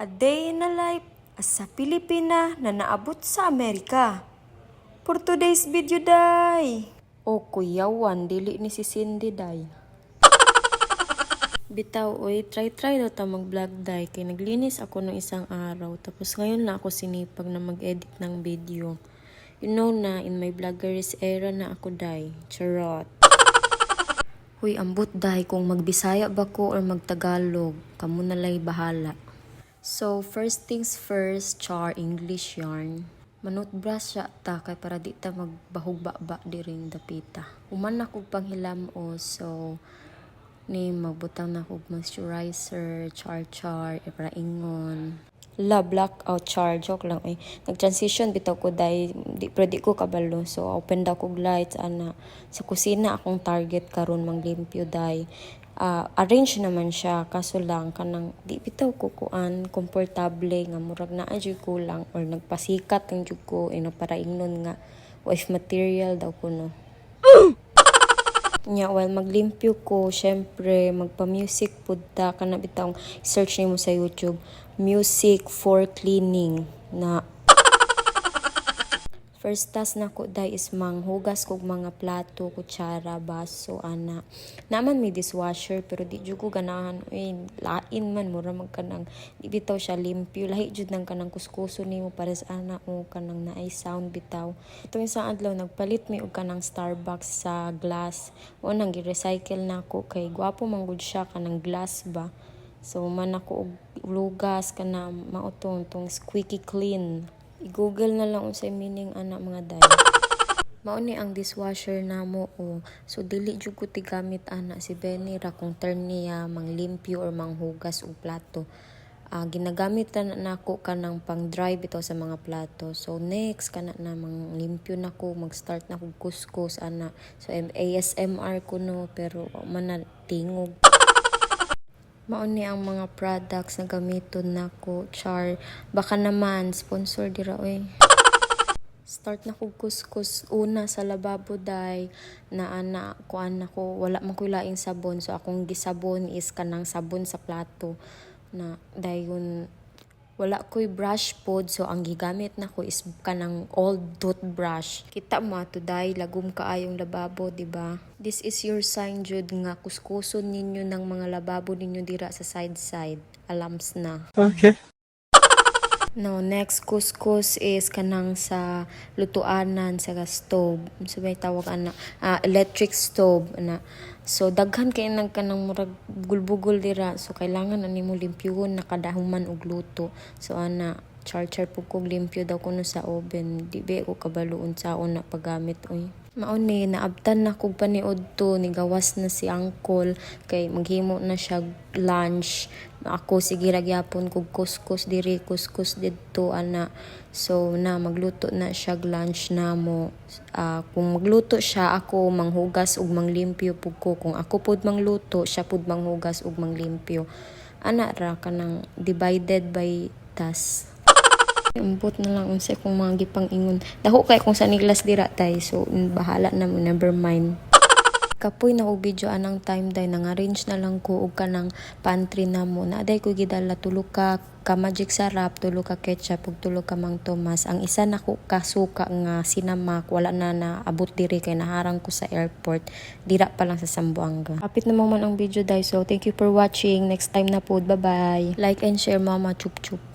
A Day in a Life as sa Pilipina na naabot sa Amerika. For today's video, day. O kuyawan, dili ni si Cindy, day. Bitaw, oy, try-try daw ta mag-vlog, day. Kay naglinis ako ng isang araw. Tapos ngayon na ako sinipag na mag-edit ng video. You know na, in my vlogger's era na ako, day. Charot. Huy, ambot dahi kung magbisaya ba ko or magtagalog. Kamu na lay bahala. So, first things first, char English yarn. Manot brush siya ta kay para di ta magbahog-ba di ring dapita. Human na kog panghilam o so ni magbutang na kog moisturizer, char char, e para ingon. La blackout char joke lang eh. Nag-transition bitaw ko dai di di ko kabalo. So open daw kog lights ana sa kusina akong target karon manglimpyo dai. Ah, arrange naman siya kaso lang kanang di bitaw ko kuan komportable nga murag naa jud ko lang or nagpasikat ang jud ko ino para ingnon nga wife material daw ko no. Nya, while maglimpyo ko, syempre, magpa-music pud ta kana bitang search nimo sa YouTube, music for cleaning na First task na ko dai is manghugas kog mga plato, kutsara, baso, ana. Naman may dishwasher pero di jud ko ganahan uy lain man mura man kanang di bitaw siya limpyo lahi jud nang kanang kuskuso nimo para sa ana o kanang naay sound bitaw. Ito isang adlaw nagpalit mi og kanang Starbucks sa glass. O nang gi-recycle na ako kay gwapo man gud siya kanang glass ba. So man ako og lugas kana mautong tong squeaky clean. I-google na lang unsay meaning ana mga day. Mao ni ang dishwasher namo o so dili jud ko tigamit ana si Benny ra kung turn niya manglimpyo or manghugas og plato. Ah, ginagamit na nako kanang pang dry bitaw sa mga plato. So next kana na manglimpyo nako mag-start na kog kuskus ana. So ASMR ko no pero man na tingog Mao ni ang mga products na gamiton nako char. Baka naman sponsor dira oy. Start na kog kuskus. Una sa lababo day na ana kuan nako wala man ko laing sabon. So akong gisabon is kanang sabon sa plato. Na dayon wala ko'y brush pod so ang gigamit nako is kanang old toothbrush kita mo ato day lagom kaayong lababo di ba this is your sign jud nga kuskuson ninyo ng mga lababo ninyo dira sa side side alams na Okay. No, next kuskus is kanang sa lutuanan sa stove. So may tawag ana ah, electric stove ana. So daghan kay nang kanang murag bugul-bugul dira. So kailangan ani mo limpyuhon nakadahuman og luto. So ana char-char pug kog limpyo daw kuno sa oven. Di be ko kabaluon sa na paggamit oy. Mao ni naabtan na kog paniod to ni gawas na si uncle kay maghimo na siya lunch. Ako sige ragyapon kog kuskus diri kuskus didto ana. So na magluto na siya lunch namo Ah, kung magluto siya ako manghugas ug manglimpyo pug ko. Kung ako pud mangluto siya pud manghugas ug manglimpyo. Ana ra kanang divided by task Umbot na lang unsay kung mga gipang ingon. Dako kay kung sa niglas dira tay so mm, bahala na mo never mind. Kapoy na og video anang time day nang arrange na lang ko og kanang pantry na mo. Na day ko gidala tulo ka ka magic sarap, tulo ka ketchup ug tulo ka mang Tomas. Ang isa na ko kasuka nga sinamak wala na naabot diri kay naharang ko sa airport. Dira pa lang sa Sambuanga. Kapit na man ang video day so thank you for watching. Next time na po. Bye bye. Like and share mama chup chup.